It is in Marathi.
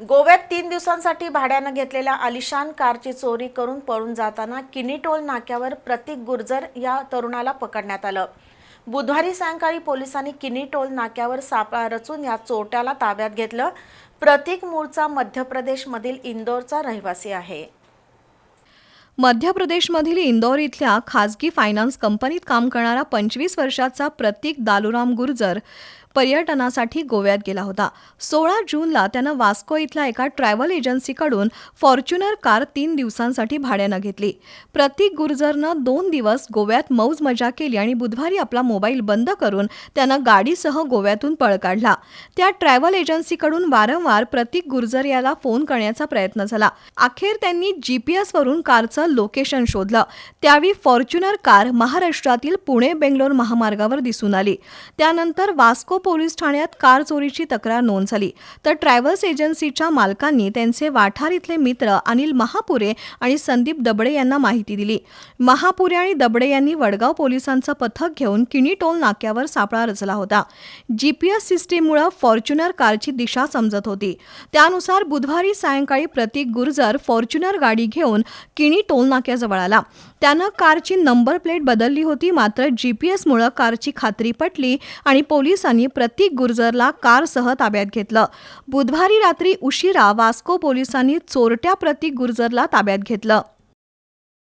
गोव्यात तीन दिवसांसाठी भाड्यानं घेतलेल्या आलिशान कारची चोरी करून पळून जाताना किनीटोल नाक्यावर प्रतीक गुर्जर या तरुणाला पकडण्यात आलं. बुधवारी सायंकाळी पोलिसांनी किनी टोल नाक्यावर सापळा रचून या चोरट्याला ताब्यात घेतलं. प्रतीक मूळचा मध्य प्रदेशमधील इंदोरचा रहिवासी आहे. मध्य प्रदेशमधील इंदौर इथल्या खाजगी फायनान्स कंपनीत काम करणारा पंचवीस वर्षाचा प्रतीक दालुराम गुर्जर पर्यटनासाठी गोव्यात गेला होता. सोळा जूनला त्यानं वास्को इथल्या एका ट्रॅव्हल एजन्सीकडून फॉर्च्युनर कार तीन दिवसांसाठी भाड्यानं घेतली. प्रतीक गुर्जरनं दोन दिवस गोव्यात मौज मजा केली आणि बुधवारी आपला मोबाईल बंद करून त्यानं गाडीसह गोव्यातून पळ काढला. त्या ट्रॅव्हल एजन्सीकडून वारंवार प्रतीक गुर्जर याला फोन करण्याचा प्रयत्न झाला. अखेर त्यांनी जीपीएसवरून कारचं लोकेशन शोधलं. त्यावेळी फॉर्च्युनर कार महाराष्ट्रातील पुणे बेंगलोर महामार्गावर दिसून आली. त्यानंतर वास्को पोलीस ठाण्यात कार चोरीची तक्रार नोंद झाली. तर ट्रॅव्हल्स एजन्सीच्या मालकांनी त्यांचे वाठार इथले मित्र अनिल महापुरे आणि संदीप दबडे यांना माहिती दिली. महापुरे आणि दबडे यांनी वडगाव पोलिसांचं पथक घेऊन किणी टोल नाक्यावर सापळा रचला होता. जीपीएस सिस्टीममुळे फॉर्च्युनर कारची दिशा समजत होती. त्यानुसार बुधवारी सायंकाळी प्रतीक गुर्जर फॉर्च्युनर गाडी घेऊन किणी टोल नाक्याजवळ आला. त्यानं कारची नंबर प्लेट बदलली होती मात्र जीपीएसमुळे कारची खात्री पटली आणि पोलिसांनी प्रतीक गुर्जरला कारसह ताब्यात घेतलं. बुधवारी रात्री उशिरा वास्को पोलिसांनी चोरट्या प्रतीक गुर्जरला ताब्यात घेतलं.